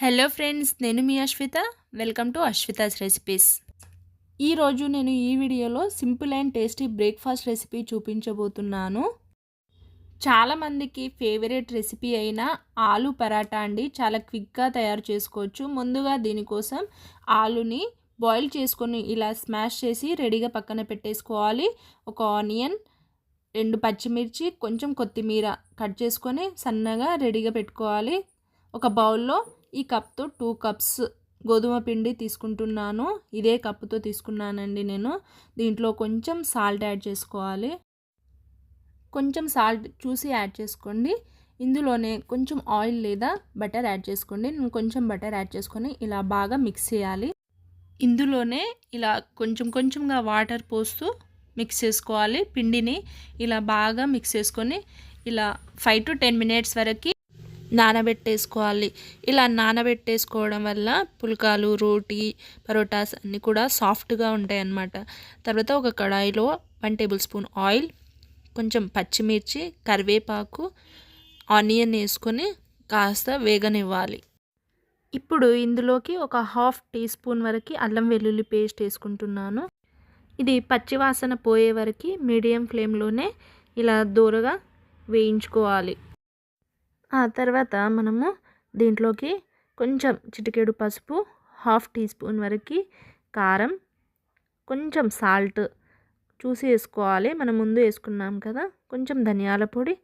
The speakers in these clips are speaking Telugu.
హలో ఫ్రెండ్స్ నేను మీ Ashwitha. Welcome to Ashwitha's recipes ఈరోజు నేను ఈ వీడియోలో simple and tasty breakfast recipe చూపించబోతున్నాను. చాలామందికి ఫేవరెట్ రెసిపీ అయిన ఆలు పరాటా అండి. చాలా క్విక్గా తయారు చేసుకోవచ్చు. ముందుగా దీనికోసం ఆలుని బాయిల్ చేసుకొని ఇలా స్మాష్ చేసి రెడీగా పక్కన పెట్టేసుకోవాలి. ఒక ఆనియన్ రెండు పచ్చిమిర్చి కొంచెం కొత్తిమీర కట్ చేసుకొని సన్నగా రెడీగా పెట్టుకోవాలి. ఒక బౌల్లో ఈ కప్తో టూ కప్స్ గోధుమ పిండి తీసుకుంటున్నాను. ఇదే కప్పుతో తీసుకున్నానండి నేను. దీంట్లో కొంచెం సాల్ట్ యాడ్ చేసుకోవాలి. కొంచెం సాల్ట్ చూసి యాడ్ చేసుకోండి. ఇందులోనే కొంచెం ఆయిల్ లేదా బటర్ యాడ్ చేసుకోండి. నేను కొంచెం బటర్ యాడ్ చేసుకొని ఇలా బాగా మిక్స్ చేయాలి. ఇందులోనే ఇలా కొంచెం కొంచెంగా వాటర్ పోస్తూ మిక్స్ చేసుకోవాలి. పిండిని ఇలా బాగా మిక్స్ చేసుకొని ఇలా ఫైవ్ టు టెన్ మినిట్స్ వరకు నానబెట్టేసుకోవాలి. ఇలా నానబెట్టేసుకోవడం వల్ల పుల్కాలు రోటీ పరోటాస్ అన్నీ కూడా సాఫ్ట్గా ఉంటాయి అన్నమాట తర్వాత ఒక కడాయిలో వన్ టేబుల్ స్పూన్ ఆయిల్ కొంచెం పచ్చిమిర్చి కరివేపాకు ఆనియన్ వేసుకొని కాస్త వేగనివ్వాలి. ఇప్పుడు ఇందులోకి ఒక హాఫ్ టీ స్పూన్ వరకు అల్లం వెల్లుల్లి పేస్ట్ వేసుకుంటున్నాను. ఇది పచ్చివాసన పోయే వరకు మీడియం ఫ్లేమ్లోనే ఇలా దూరగా వేయించుకోవాలి. ఆ తర్వాత మనము దీంట్లోకి కొంచెం చిటికేడు పసుపు హాఫ్ టీ స్పూన్ వరకు కారం కొంచెం సాల్ట్ చూసి వేసుకోవాలి. మనం ముందు వేసుకున్నాం కదా కొంచెం ధనియాల పొడి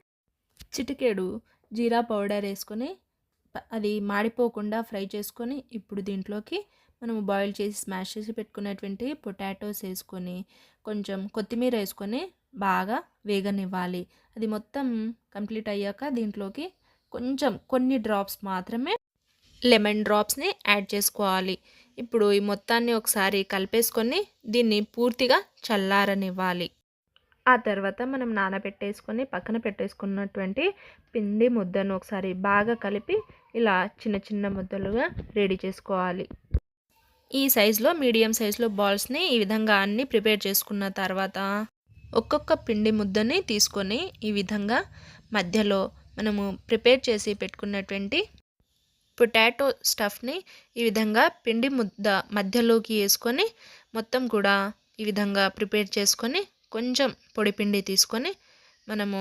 చిటికేడు జీరా పౌడర్ వేసుకొని అది మాడిపోకుండా ఫ్రై చేసుకొని ఇప్పుడు దీంట్లోకి మనం బాయిల్ చేసి స్మాష్ చేసి పెట్టుకున్నటువంటి పొటాటోస్ వేసుకొని కొంచెం కొత్తిమీర వేసుకొని బాగా వేగనివ్వాలి. అది మొత్తం కంప్లీట్ అయ్యాక దీంట్లోకి కొంచెం కొన్ని డ్రాప్స్ మాత్రమే లెమన్ డ్రాప్స్ని యాడ్ చేసుకోవాలి. ఇప్పుడు ఈ మొత్తాన్ని ఒకసారి కలిపేసుకొని దీన్ని పూర్తిగా చల్లారనివ్వాలి. ఆ తర్వాత మనం నానబెట్టేసుకొని పక్కన పెట్టేసుకున్నటువంటి పిండి ముద్దను ఒకసారి బాగా కలిపి ఇలా చిన్న చిన్న ముద్దలుగా రెడీ చేసుకోవాలి. ఈ సైజులో మీడియం సైజులో బాల్స్ని ఈ విధంగా అన్నీ ప్రిపేర్ చేసుకున్న తర్వాత ఒక్కొక్క పిండి ముద్దని తీసుకొని ఈ విధంగా మధ్యలో మనము ప్రిపేర్ చేసి పెట్టుకున్నటువంటి పొటాటో స్టఫ్ని ఈ విధంగా పిండి ముద్ద మధ్యలోకి వేసుకొని మొత్తం కూడా ఈ విధంగా ప్రిపేర్ చేసుకొని కొంచెం పొడి పిండి తీసుకొని మనము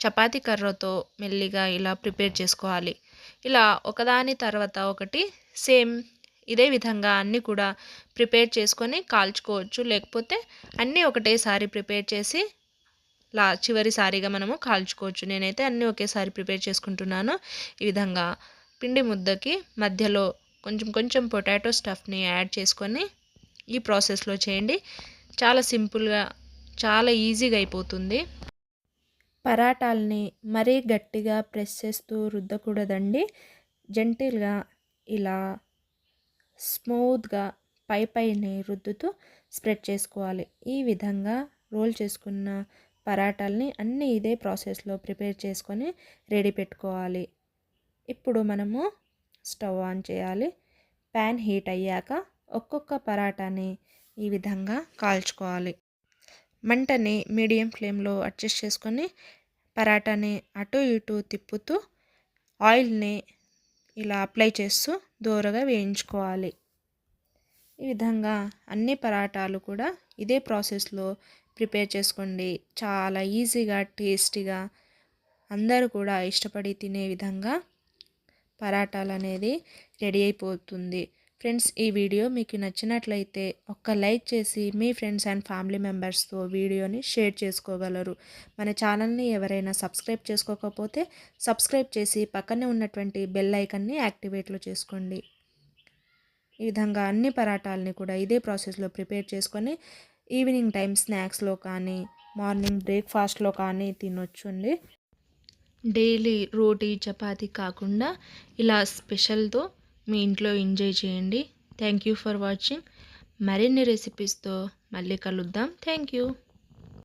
చపాతీ కర్రతో మెల్లిగా ఇలా ప్రిపేర్ చేసుకోవాలి. ఇలా ఒకదాని తర్వాత ఒకటి సేమ్ ఇదే విధంగా అన్నీ కూడా ప్రిపేర్ చేసుకొని కాల్చుకోవచ్చు. లేకపోతే అన్నీ ఒకటేసారి ప్రిపేర్ చేసి లా చివరిసారిగా మనము కాల్చుకోవచ్చు. నేనైతే అన్నీ ఒకేసారి ప్రిపేర్ చేసుకుంటున్నాను. ఈ విధంగా పిండి ముద్దకి మధ్యలో కొంచెం కొంచెం పొటాటో స్టఫ్ని యాడ్ చేసుకొని ఈ ప్రాసెస్లో చేయండి. చాలా సింపుల్గా చాలా ఈజీగా అయిపోతుంది. పరాటాలని మరీ గట్టిగా ప్రెస్ చేస్తూ రుద్దకూడదండి. జెంటిల్గా ఇలా స్మూత్గా పై పైని రుద్దుతూ స్ప్రెడ్ చేసుకోవాలి. ఈ విధంగా రోల్ చేసుకున్న పరాటాలని అన్నీ ఇదే ప్రాసెస్లో ప్రిపేర్ చేసుకొని రెడీ పెట్టుకోవాలి. ఇప్పుడు మనము స్టవ్ ఆన్ చేయాలి. ప్యాన్ హీట్ అయ్యాక ఒక్కొక్క పరాటాని ఈ విధంగా కాల్చుకోవాలి. మంటని మీడియం ఫ్లేమ్లో అడ్జస్ట్ చేసుకొని పరాటాని అటు ఇటు తిప్పుతూ ఆయిల్ని ఇలా అప్లై చేస్తూ దూరగా వేయించుకోవాలి. ఈ విధంగా అన్ని పరాటాలు కూడా ఇదే ప్రాసెస్లో ప్రిపేర్ చేసుకోండి. చాలా ఈజీగా టేస్టీగా అందరూ కూడా ఇష్టపడి తినే విధంగా పరాటాలు అనేది రెడీ అయిపోతుంది. ఫ్రెండ్స్ ఈ వీడియో మీకు నచ్చినట్లయితే ఒక్క లైక్ చేసి మీ ఫ్రెండ్స్ అండ్ ఫ్యామిలీ మెంబర్స్తో వీడియోని షేర్ చేసుకోగలరు. మన ఛానల్ని ఎవరైనా సబ్స్క్రైబ్ చేసుకోకపోతే సబ్స్క్రైబ్ చేసి పక్కనే ఉన్నటువంటి బెల్ ఐకన్ని యాక్టివేట్లో చేసుకోండి. ఈ విధంగా అన్ని పరాటాలని కూడా ఇదే ప్రాసెస్లో ప్రిపేర్ చేసుకొని ఈవినింగ్ టైం స్నాక్స్లో కానీ మార్నింగ్ బ్రేక్ఫాస్ట్లో కానీ తినొచ్చు అండి డైలీ రోటీ చపాతీ కాకుండా ఇలా స్పెషల్తో మీ ఇంట్లో ఎంజాయ్ చేయండి. Thank you for watching. మరిన్ని రెసిపీస్తో మళ్ళీ కలుద్దాం. Thank you.